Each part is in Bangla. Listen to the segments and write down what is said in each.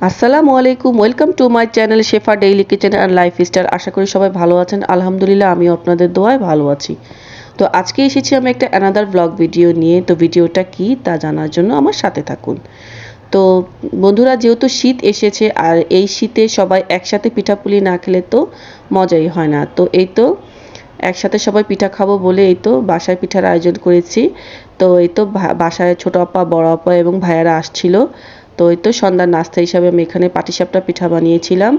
আসসালামু আলাইকুম, welcome to my channel Shefa daily kitchen and life star আশা করি সবাই ভালো আছেন। আলহামদুলিল্লাহ, আমিও আপনাদের দোয়ায় ভালো আছি। তো আজকে এসেছি আমি একটা অ্যানাদার ব্লগ ভিডিও নিয়ে। তো ভিডিওটা কি তা জানার জন্য আমার সাথে থাকুন। তো বন্ধুরা, যেহেতু শীত এসেছে, আর এই শীতে সবাই একসাথে পিঠাপুলি না খেলে তো মজাই হয় না। তো এই তো একসাথে সবাই পিঠা খাব বলে এই তো বাসায় পিঠার আয়োজন করেছি। তো এই তো বাসায় ছোটো আপা, বড় আপা এবং ভাইয়ারা আসছিল। তো এই তো সন্ধ্যার নাস্তা হিসাবে আমি এখানে পাটিসাপটা পিঠা বানিয়েছিলাম।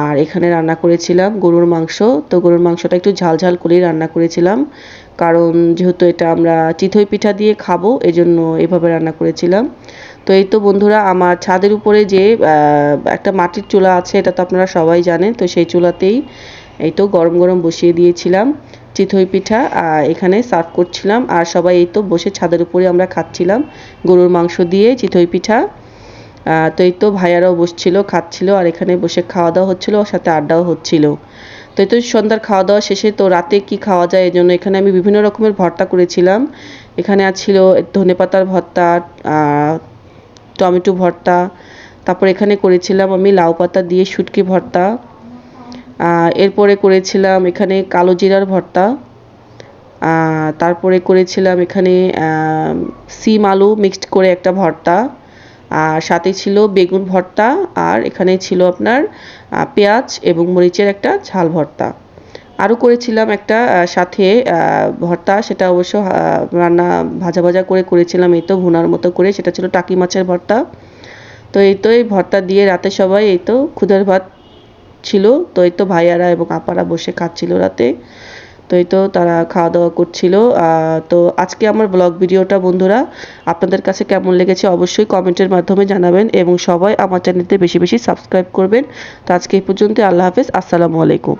আর এখানে রান্না করেছিলাম গরুর মাংস। তো গরুর মাংসটা একটু ঝাল ঝাল করেই রান্না করেছিলাম। কারণ যেহেতু এটা আমরা চিথই পিঠা দিয়ে খাব, এজন্য এভাবে রান্না করেছিলাম। তো এই তো বন্ধুরা, আমার ছাদের উপরে যে একটা মাটির চুলা আছে, এটা তো আপনারা সবাই জানেন, তো সেই চুলাতেই এই তো গরম গরম বসিয়ে দিয়েছিলাম চিথই পিঠা এখানে সার্ভ করছিলাম। আর সবাই এই তো বসে ছাদের উপরে আমরা খাচ্ছিলাম গরুর মাংস দিয়ে চিথই পিঠা। তো এই তো ভাইয়ারাও বসছিল, খাচ্ছিল আর এখানে বসে খাওয়া দাওয়া হচ্ছিল, ওর সাথে আড্ডাও হচ্ছিল। তো এই তো সন্ধ্যার খাওয়া দাওয়া শেষে তো রাতে কি খাওয়া যায় এই জন্য এখানে আমি বিভিন্ন রকমের ভর্তা করেছিলাম। এখানে ছিল ধনে পাতার ভর্তা টমেটো ভর্তা। তারপর এখানে করেছিলাম আমি লাউ পাতা দিয়ে শুটকি ভর্তা। এরপরে করেছিলাম এখানে কালো জিরার ভর্তা। তারপরে করেছিলাম এখানে সিম আলু মিক্সড করে একটা ভর্তা। আর সাথে ছিল বেগুন ভর্তা আর এখানে ছিল আপনার পেঁয়াজ এবং মরিচের একটা ঝাল ভর্তা। আরও করেছিলাম একটা সাথে ভর্তা, সেটা অবশ্য রান্না ভাজা ভাজা করে করেছিলাম, এই তো ভুনার মতো করে, সেটা ছিল টাকি মাছের ভর্তা। তো এই তো এই ভর্তা দিয়ে রাতে সবাই এই তো ক্ষুদার ভাত ছিল, তো এই তো ভাইয়ারা এবং আপারা বসে খাচ্ছিল রাতে। তো এই তো তারা খাওয়া দাওয়া করছিল তো আজকে আমার ব্লগ ভিডিওটা বন্ধুরা, আপনাদের কাছে কেমন লেগেছে অবশ্যই কমেন্টের মাধ্যমে জানাবেন এবং সবাই আমার চ্যানেলতে বেশি বেশি সাবস্ক্রাইব করবেন। তো আজকে এই পর্যন্ত আল্লাহ হাফেজ, আসসালামু আলাইকুম।